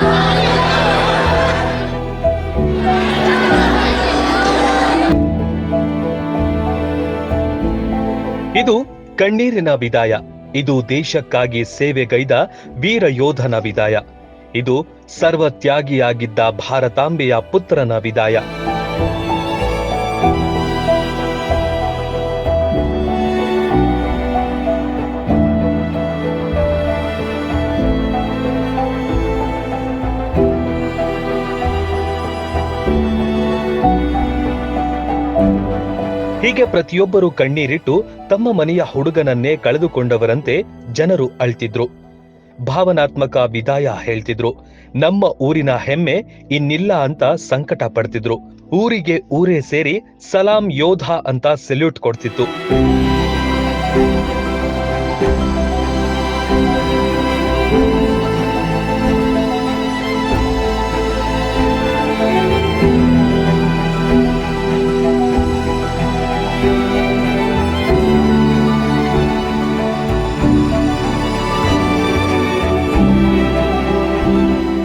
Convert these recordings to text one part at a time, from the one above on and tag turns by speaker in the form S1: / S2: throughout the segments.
S1: ಇದು ಕಣ್ಣೀರಿನ ವಿದಾಯ. ಇದು ದೇಶಕ್ಕಾಗಿ ಸೇವೆಗೈದ ವೀರ ಯೋಧನ ವಿದಾಯ. ಇದು ಸರ್ವತ್ಯಾಗಿಯಾಗಿದ್ದ ಭಾರತಾಂಬೆಯ ಪುತ್ರನ ವಿದಾಯ. ಹೀಗೆ ಪ್ರತಿಯೊಬ್ಬರು ಕಣ್ಣೀರಿಟ್ಟು ತಮ್ಮ ಮನೆಯ ಹುಡುಗನನ್ನೇ ಕಳೆದುಕೊಂಡವರಂತೆ ಜನರು ಅಳ್ತಿದ್ರು. ಭಾವನಾತ್ಮಕ ವಿದಾಯ ಹೇಳ್ತಿದ್ರು. ನಮ್ಮ ಊರಿನ ಹೆಮ್ಮೆ ಇನ್ನಿಲ್ಲ ಅಂತ ಸಂಕಟ ಪಡ್ತಿದ್ರು. ಊರಿಗೆ ಊರೇ ಸೇರಿ ಸಲಾಂ ಯೋಧ ಅಂತ ಸೆಲ್ಯೂಟ್ ಕೊಡ್ತಿತ್ತು.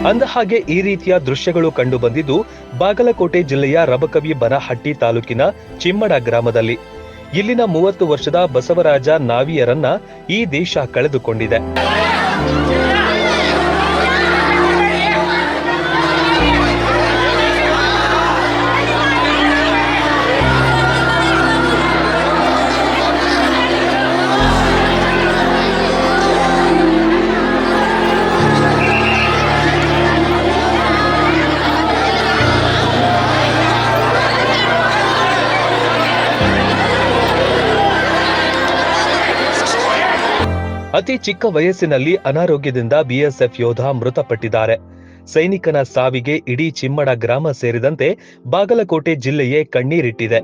S1: ಅಂದ ಹಾಗೆ ಈ ರೀತಿಯ ದೃಶ್ಯಗಳು ಕಂಡು ಬಂದಿದ್ದು ಬಾಗಲಕೋಟೆ ಜಿಲ್ಲೆಯ ರಬಕವಿ ಬನಹಟ್ಟಿ ತಾಲೂಕಿನ ಚಿಮ್ಮಡ ಗ್ರಾಮದಲ್ಲಿ. ಇಲ್ಲಿನ ಮೂವತ್ತು ವರ್ಷದ ಬಸವರಾಜ ನಾವಿಯರನ್ನ ಈ ದೇಶ ಕಳೆದುಕೊಂಡಿದೆ. ಅತಿ ಚಿಕ್ಕ ವಯಸ್ಸಿನಲ್ಲಿ ಅನಾರೋಗ್ಯದಿಂದ ಬಿಎಸ್ಎಫ್ ಯೋಧ ಮೃತಪಟ್ಟಿದ್ದಾರೆ. ಸೈನಿಕನ ಸಾವಿಗೆ ಇಡೀ ಚಿಮ್ಮಡ ಗ್ರಾಮ ಸೇರಿದಂತೆ ಬಾಗಲಕೋಟೆ ಜಿಲ್ಲೆಯೇ ಕಣ್ಣೀರಿಟ್ಟಿದೆ.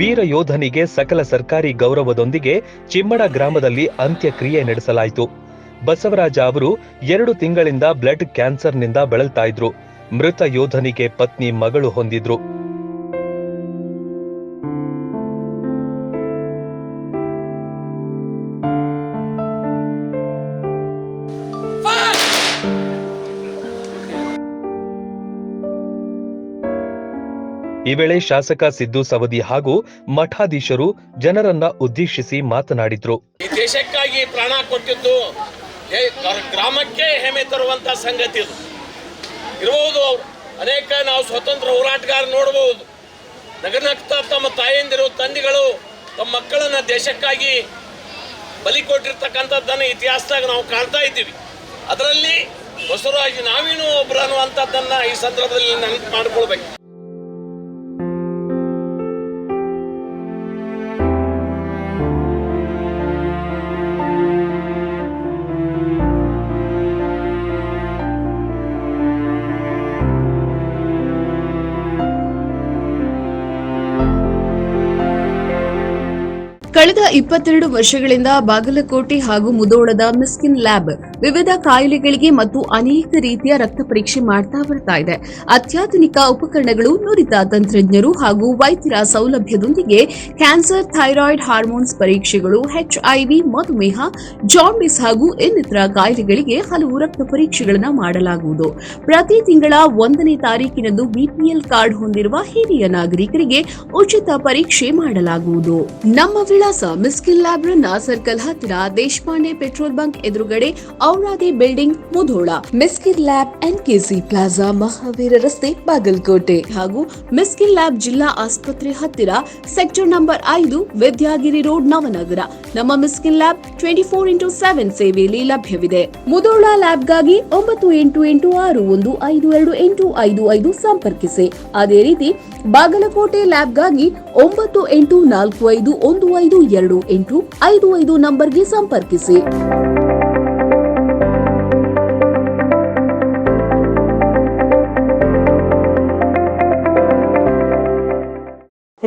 S1: ವೀರ ಯೋಧನಿಗೆ ಸಕಲ ಸರ್ಕಾರಿ ಗೌರವದೊಂದಿಗೆ ಚಿಮ್ಮಡ ಗ್ರಾಮದಲ್ಲಿ ಅಂತ್ಯಕ್ರಿಯೆ ನಡೆಸಲಾಯಿತು. ಬಸವರಾಜ ಅವರು ಎರಡು ತಿಂಗಳಿಂದ ಬ್ಲಡ್ ಕ್ಯಾನ್ಸರ್ನಿಂದ ಬಳಲ್ತಾ ಇದ್ರು. ಮೃತ ಯೋಧನಿಗೆ ಪತ್ನಿ, ಮಗಳು ಹೊಂದಿದ್ರು. ಈ ವೇಳೆ ಶಾಸಕ ಸಿದ್ದು ಸವದಿ ಹಾಗೂ ಮಠಾಧೀಶರು ಜನರನ್ನ ಉದ್ದೇಶಿಸಿ ಮಾತನಾಡಿದ್ರು.
S2: ಈ ದೇಶಕ್ಕಾಗಿ ಪ್ರಾಣ ಕೊಟ್ಟಿದ್ದು ಗ್ರಾಮಕ್ಕೆ ಹೆಮ್ಮೆ ತರುವಂತ ಸಂಗತಿ ಇದು. ಇರಬಹುದು ಅವರು. ಅನೇಕ ನಾವು ಸ್ವತಂತ್ರ ಹೋರಾಟಗಾರ ನೋಡಬಹುದು ನಗನಗ್ತಾ ತಮ್ಮ ತಾಯಂದಿರು, ತಂದೆಗಳು, ತಮ್ಮ ಮಕ್ಕಳನ್ನ ದೇಶಕ್ಕಾಗಿ ಬಲಿ ಕೊಟ್ಟಿರ್ತಕ್ಕಂಥದ್ದನ್ನು ಇತಿಹಾಸದಾಗ ನಾವು ಕಾಣ್ತಾ ಇದ್ದೀವಿ. ಅದರಲ್ಲಿ ಬಸವರಾಜ ನಾವೇನು ಒಬ್ರು ಅನ್ನುವಂಥದ್ದನ್ನು ಈ ಸಂದರ್ಭದಲ್ಲಿ ನೆನಪು ಮಾಡ್ಕೊಳ್ಬೇಕು.
S3: ಕಳೆದ ಇಪ್ಪತ್ತೆರಡು ವರ್ಷಗಳಿಂದ ಬಾಗಲಕೋಟೆ ಹಾಗೂ ಮುದೋಳದ ಮಿಸ್ಕಿನ್ ಲ್ಯಾಬ್ ವಿವಿಧ ಕಾಯಿಲೆಗಳಿಗೆ ಮತ್ತು ಅನೇಕ ರೀತಿಯ ರಕ್ತ ಪರೀಕ್ಷೆ ಮಾಡ್ತಾ ಬರ್ತಾ ಇದೆ. ಅತ್ಯಾಧುನಿಕ ಉಪಕರಣಗಳು ನುರಿತ ತಂತ್ರಜ್ಞರು ಹಾಗೂ ವೈದ್ಯರ ಸೌಲಭ್ಯದೊಂದಿಗೆ ಕ್ಯಾನ್ಸರ್, ಥೈರಾಯ್ಡ್ ಹಾರ್ಮೋನ್ಸ್ ಪರೀಕ್ಷೆಗಳು ಎಚ್ಐವಿ ಮಧುಮೇಹ ಜಾಂಡಿಸ್ ಹಾಗೂ ಇನ್ನಿತರ ಕಾಯಿಲೆಗಳಿಗೆ ಹಲವು ರಕ್ತ ಪರೀಕ್ಷೆಗಳನ್ನು ಮಾಡಲಾಗುವುದು. ಪ್ರತಿ ತಿಂಗಳ ಒಂದನೇ ತಾರೀಕಿನಂದು ಬಿಪಿಎಲ್ ಕಾರ್ಡ್ ಹೊಂದಿರುವ ಹಿರಿಯ ನಾಗರಿಕರಿಗೆ ಉಚಿತ ಪರೀಕ್ಷೆ ಮಾಡಲಾಗುವುದು. ನಮ್ಮ ವಿಳಾಸ ಮಿಸ್ಕಿಲ್ ಲ್ಯಾಬ್ರನ್ನ ಸರ್ಕಲ್ ಹತ್ತಿರ ದೇಶಪಾಂಡೆ ಪೆಟ್ರೋಲ್ ಬಂಕ್ ಎದುರುಗಡೆ Auradi building Mudhol, Miskin lab NKC plaza, Mahaveer ರಸ್ತೆ, ಬಾಗಲಕೋಟೆ ಹಾಗೂ ಮಿಸ್ಕಿನ್ ಲ್ಯಾಬ್ ಜಿಲ್ಲಾ ಆಸ್ಪತ್ರೆ ಹತ್ತಿರ ಸೆಕ್ಟರ್ ನಂಬರ್ ಐದು ವಿದ್ಯಾಗಿರಿ ರೋಡ್, ನವನಗರ. ನಮ್ಮ Miskin lab twenty four into seven ಸೇವೆಯಲ್ಲಿ ಲಭ್ಯವಿದೆ. ಮುಧೋಳ ಲ್ಯಾಬ್ಗಾಗಿ ಒಂಬತ್ತು ಎಂಟು ಎಂಟು ಆರು ಒಂದು ಐದು ಎರಡು ಎಂಟು ಐದು ಐದು ಸಂಪರ್ಕಿಸಿ. ಅದೇ ರೀತಿ ಬಾಗಲಕೋಟೆ ಲ್ಯಾಬ್ಗಾಗಿ ಒಂಬತ್ತು ಎಂಟು ನಾಲ್ಕು ಐದು ಒಂದು ಐದು ಎರಡು ಎಂಟು ಐದು ಐದು ನಂಬರ್ಗೆ ಸಂಪರ್ಕಿಸಿ.